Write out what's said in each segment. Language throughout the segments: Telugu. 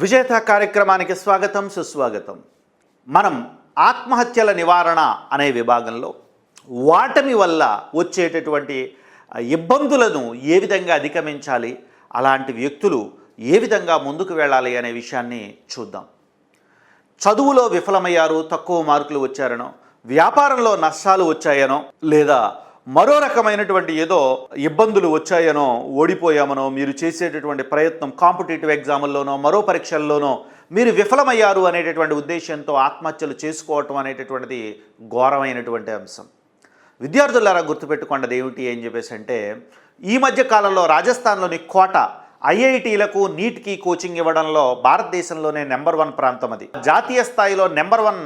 విజేత కార్యక్రమానికి స్వాగతం సుస్వాగతం. మనం ఆత్మహత్యల నివారణ అనే విభాగంలో వాటమి వల్ల వచ్చేటటువంటి ఇబ్బందులను ఏ విధంగా అధిగమించాలి అలాంటి వ్యక్తులు ఏ విధంగా ముందుకు వెళ్ళాలి అనే విషయాన్ని చూద్దాం. చదువులో విఫలమయ్యారు తక్కువ మార్కులు వచ్చారనో వ్యాపారంలో నష్టాలు వచ్చాయనో లేదా మరో రకమైనటువంటి ఏదో ఇబ్బందులు వచ్చాయనో ఓడిపోయామనో మీరు చేసేటటువంటి ప్రయత్నం కాంపిటేటివ్ ఎగ్జాముల్లోనో మరో పరీక్షల్లోనో మీరు విఫలమయ్యారు అనేటటువంటి ఉద్దేశంతో ఆత్మహత్యలు చేసుకోవటం అనేటటువంటిది ఘోరమైనటువంటి అంశం. విద్యార్థులారా గుర్తుపెట్టుకున్నది ఏమిటి అని చెప్పేసి అంటే ఈ మధ్య కాలంలో రాజస్థాన్లోని కోట ఐఐటీలకు నీట్కి కోచింగ్ ఇవ్వడంలో భారతదేశంలోనే నెంబర్ వన్ ప్రాంతం అది. జాతీయ స్థాయిలో నెంబర్ వన్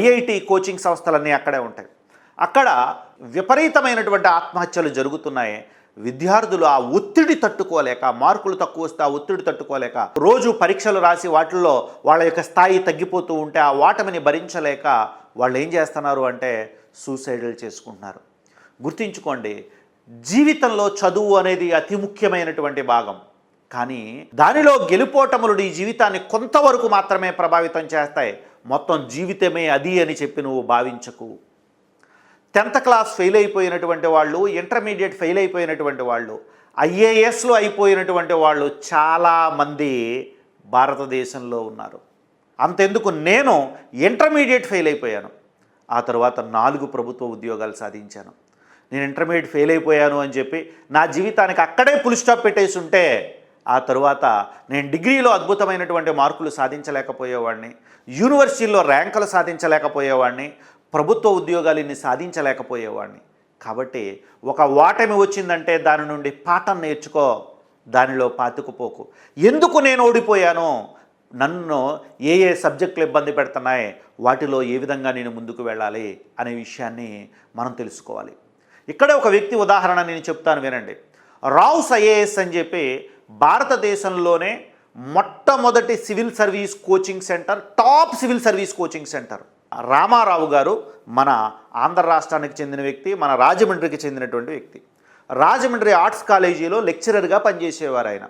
ఐఐటి కోచింగ్ సంస్థలన్నీ అక్కడే ఉంటాయి. అక్కడ విపరీతమైనటువంటి ఆత్మహత్యలు జరుగుతున్నాయి. విద్యార్థులు ఆ ఒత్తిడి తట్టుకోలేక మార్కులు తక్కువ వస్తే ఆ ఒత్తిడి తట్టుకోలేక రోజు పరీక్షలు రాసి వాటిల్లో వాళ్ళ యొక్క స్థాయి తగ్గిపోతూ ఉంటే ఆ వాటమిని భరించలేక వాళ్ళు ఏం చేస్తున్నారు అంటే సూసైడల్ చేసుకుంటున్నారు. గుర్తుంచుకోండి జీవితంలో చదువు అనేది అతి ముఖ్యమైనటువంటి భాగం. కానీ దానిలో గెలుపోటములు నీ జీవితాన్ని కొంతవరకు మాత్రమే ప్రభావితం చేస్తాయి. మొత్తం జీవితమే అది అని చెప్పి నువ్వు భావించకు. టెన్త్ క్లాస్ ఫెయిల్ అయిపోయినటువంటి వాళ్ళు ఇంటర్మీడియట్ ఫెయిల్ అయిపోయినటువంటి వాళ్ళు ఐఏఎస్లో అయిపోయినటువంటి వాళ్ళు చాలామంది భారతదేశంలో ఉన్నారు. అంతెందుకు నేను ఇంటర్మీడియట్ ఫెయిల్ అయిపోయాను. ఆ తర్వాత నాలుగు ప్రభుత్వ ఉద్యోగాలు సాధించాను. నేను ఇంటర్మీడియట్ ఫెయిల్ అయిపోయాను అని చెప్పి నా జీవితానికి అక్కడే ఫుల్ స్టాప్ పెట్టేసి ఉంటే ఆ తరువాత నేను డిగ్రీలో అద్భుతమైనటువంటి మార్కులు సాధించలేకపోయేవాడిని యూనివర్సిటీల్లో ర్యాంకులు సాధించలేకపోయేవాడిని ప్రభుత్వ ఉద్యోగాలు ఇన్ని సాధించలేకపోయేవాడిని. కాబట్టి ఒక వాటమి వచ్చిందంటే దాని నుండి పాఠం నేర్చుకో దానిలో పాతుకుపోకు. ఎందుకు నేను ఓడిపోయాను నన్ను ఏ ఏ సబ్జెక్టులు ఇబ్బంది పెడుతున్నాయి వాటిలో ఏ విధంగా నేను ముందుకు వెళ్ళాలి అనే విషయాన్ని మనం తెలుసుకోవాలి. ఇక్కడే ఒక వ్యక్తి ఉదాహరణ నేను చెప్తాను వినండి. రావుస్ ఐఏఎస్ అని చెప్పి భారతదేశంలోనే మొట్టమొదటి civil service coaching centre top civil service coaching centre. Rama Rao గారు మన ఆంధ్ర రాష్ట్రానికి చెందిన వ్యక్తి మన రాజమండ్రికి చెందినటువంటి వ్యక్తి. రాజమండ్రి ఆర్ట్స్ కాలేజీలో లెక్చరర్గా పనిచేసేవారు ఆయన.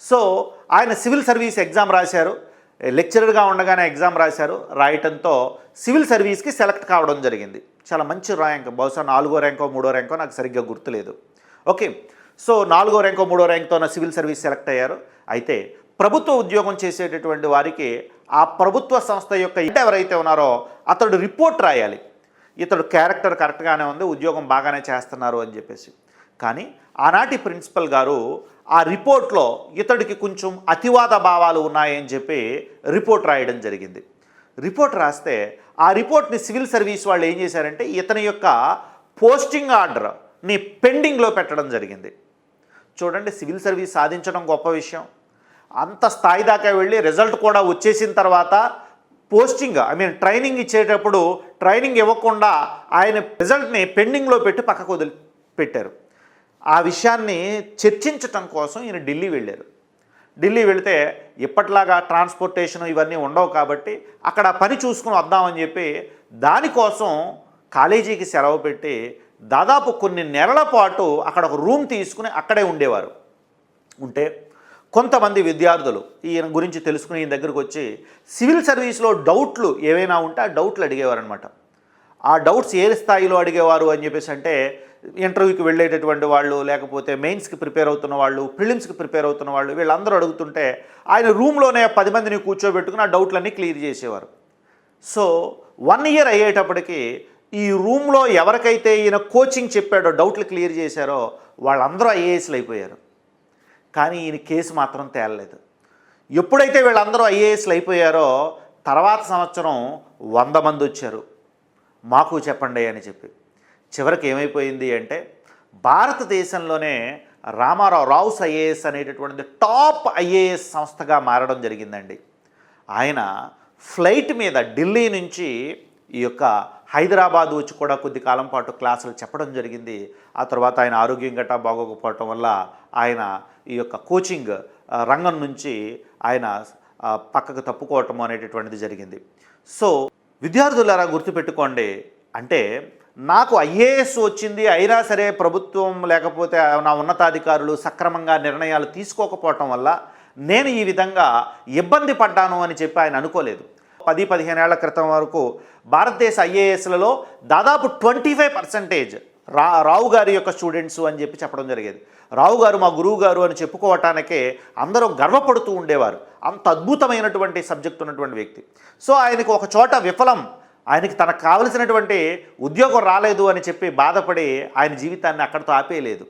సో ఆయన సివిల్ సర్వీస్ ఎగ్జామ్ రాశారు. లెక్చరర్గా ఉండగానే ఎగ్జామ్ రాశారు. రాయటంతో సివిల్ సర్వీస్కి సెలెక్ట్ కావడం జరిగింది. చాలా మంచి ర్యాంక్. బహుశా నాలుగో ర్యాంకో మూడో ర్యాంకో నాకు సరిగ్గా గుర్తులేదు. ఓకే. సో నాలుగో ర్యాంకో మూడో ర్యాంక్తో నా సివిల్ సర్వీస్ సెలెక్ట్ అయ్యారు. అయితే ప్రభుత్వ ఉద్యోగం చేసేటటువంటి వారికి ఆ ప్రభుత్వ సంస్థ యొక్క ఎవరైతే ఉన్నారో అతడు రిపోర్ట్ రాయాలి. ఇతడు క్యారెక్టర్ కరెక్ట్గానే ఉంది ఉద్యోగం బాగానే చేస్తున్నారు అని చెప్పేసి. కానీ ఆనాటి ప్రిన్సిపల్ గారు ఆ రిపోర్ట్లో ఇతడికి కొంచెం అతివాద భావాలు ఉన్నాయని చెప్పి రిపోర్ట్ రాయడం జరిగింది. రిపోర్ట్ రాస్తే ఆ రిపోర్ట్ని సివిల్ సర్వీస్ వాళ్ళు ఏం చేశారంటే ఇతని యొక్క పోస్టింగ్ ఆర్డర్ని పెండింగ్లో పెట్టడం జరిగింది. చూడండి సివిల్ సర్వీస్ సాధించడం గొప్ప విషయం. అంత స్థాయి దాకా వెళ్ళి రిజల్ట్ కూడా వచ్చేసిన తర్వాత పోస్టింగ్ ఐ మీన్ ట్రైనింగ్ ఇచ్చేటప్పుడు ట్రైనింగ్ ఇవ్వకుండా ఆయన రిజల్ట్ని పెండింగ్లో పెట్టి పక్కకు వదిలి పెట్టారు ఆ విషయాన్ని చర్చించటం కోసం ఈయన ఢిల్లీ వెళ్ళారు. ఢిల్లీ వెళితే ఇప్పట్లాగా ట్రాన్స్పోర్టేషన్ ఇవన్నీ ఉండవు కాబట్టి అక్కడ పని చూసుకుని వద్దామని చెప్పి దానికోసం కాలేజీకి సెలవు పెట్టి దాదాపు కొన్ని నెలల పాటు అక్కడ ఒక రూమ్ తీసుకుని అక్కడే ఉండేవారు. ఉంటే కొంతమంది విద్యార్థులు ఈయన గురించి తెలుసుకుని ఈయన దగ్గరకు వచ్చి సివిల్ సర్వీస్లో డౌట్లు ఏవైనా ఉంటే ఆ డౌట్లు అడిగేవారనమాట ఆ డౌట్స్ ఏ స్థాయిలో అడిగేవారు? అని చెప్పేసి అంటే ఇంటర్వ్యూకి వెళ్ళేటటువంటి వాళ్ళు లేకపోతే మెయిన్స్కి ప్రిపేర్ అవుతున్న వాళ్ళు ప్రిలిమ్స్కి ప్రిపేర్ అవుతున్న వాళ్ళు వీళ్ళందరూ అడుగుతుంటే ఆయన రూమ్లోనే పది మందిని కూర్చోబెట్టుకుని ఆ డౌట్లన్నీ క్లియర్ చేసేవారు. సో వన్ ఇయర్ అయ్యేటప్పటికి ఈ రూమ్లో ఎవరికైతే ఈయన కోచింగ్ చెప్పాడో డౌట్లు క్లియర్ చేశారో వాళ్ళందరూ ఐఏఎస్లు అయిపోయారు. కానీ ఈయన కేసు మాత్రం తేలలేదు. ఎప్పుడైతే వీళ్ళందరూ ఐఏఎస్లు అయిపోయారో తర్వాత సంవత్సరం వంద మంది వచ్చారు. మాకు చెప్పండి అని చెప్పి. చివరికి ఏమైపోయింది అంటే భారతదేశంలోనే రామారావు రావుస్ ఐఏఎస్ అనేటటువంటిది టాప్ ఐఏఎస్ సంస్థగా మారడం జరిగిందండి. ఆయన ఫ్లైట్ మీద ఢిల్లీ నుంచి ఈ యొక్క హైదరాబాద్ వచ్చి కూడా కొద్ది కాలం పాటు క్లాసులు చెప్పడం జరిగింది. ఆ తర్వాత ఆయన ఆరోగ్యం గట్టా బాగోకపోవటం వల్ల ఆయన ఈ యొక్క కోచింగ్ రంగం నుంచి ఆయన పక్కకు తప్పుకోవటం అనేటటువంటిది జరిగింది. సో విద్యార్థులారా గుర్తుపెట్టుకోండి అంటే నాకు ఐఏఎస్ వచ్చింది అయినా సరే ప్రభుత్వం లేకపోతే నా ఉన్నతాధికారులు సక్రమంగా నిర్ణయాలు తీసుకోకపోవటం వల్ల నేను ఈ విధంగా ఇబ్బంది పడ్డాను అని చెప్పి ఆయన అనుకోలేదు. పది పదిహేను ఏళ్ళ క్రితం వరకు భారతదేశ ఐఏఎస్లలో దాదాపు ట్వంటీ ఫైవ్ పర్సెంటేజ్ రా రావు గారి యొక్క స్టూడెంట్స్ అని చెప్పి చెప్పడం జరిగేది. రావు గారు మా గురువు గారు అని చెప్పుకోవటానికే అందరూ గర్వపడుతూ ఉండేవారు. అంత అద్భుతమైనటువంటి సబ్జెక్ట్ ఉన్నటువంటి వ్యక్తి. సో ఆయనకు ఒక చోట విఫలం. ఆయనకి తనకు కావలసినటువంటి ఉద్యోగం రాలేదు అని చెప్పి బాధపడి ఆయన జీవితాన్ని అక్కడితో ఆపేయలేదు.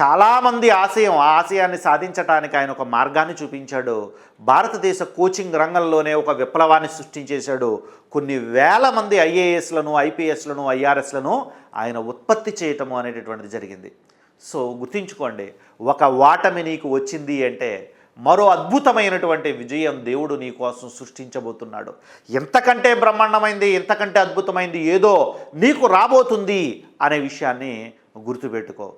చాలామంది ఆశయం ఆ ఆశయాన్ని సాధించడానికి ఆయన ఒక మార్గాన్ని చూపించాడు. భారతదేశ కోచింగ్ రంగంలోనే ఒక విప్లవాన్ని సృష్టించేశాడు. కొన్ని వేల మంది ఐఏఎస్లను ఐపీఎస్లను ఐఆర్ఎస్లను ఆయన ఉత్పత్తి చేయటము అనేటటువంటిది జరిగింది. సో గుర్తుంచుకోండి ఒక వాటమి నీకు వచ్చింది అంటే మరో అద్భుతమైనటువంటి విజయం దేవుడు నీ కోసం సృష్టించబోతున్నాడు. ఎంతకంటే బ్రహ్మాండమైంది ఎంతకంటే అద్భుతమైంది ఏదో నీకు రాబోతుంది అనే విషయాన్ని గుర్తుపెట్టుకో.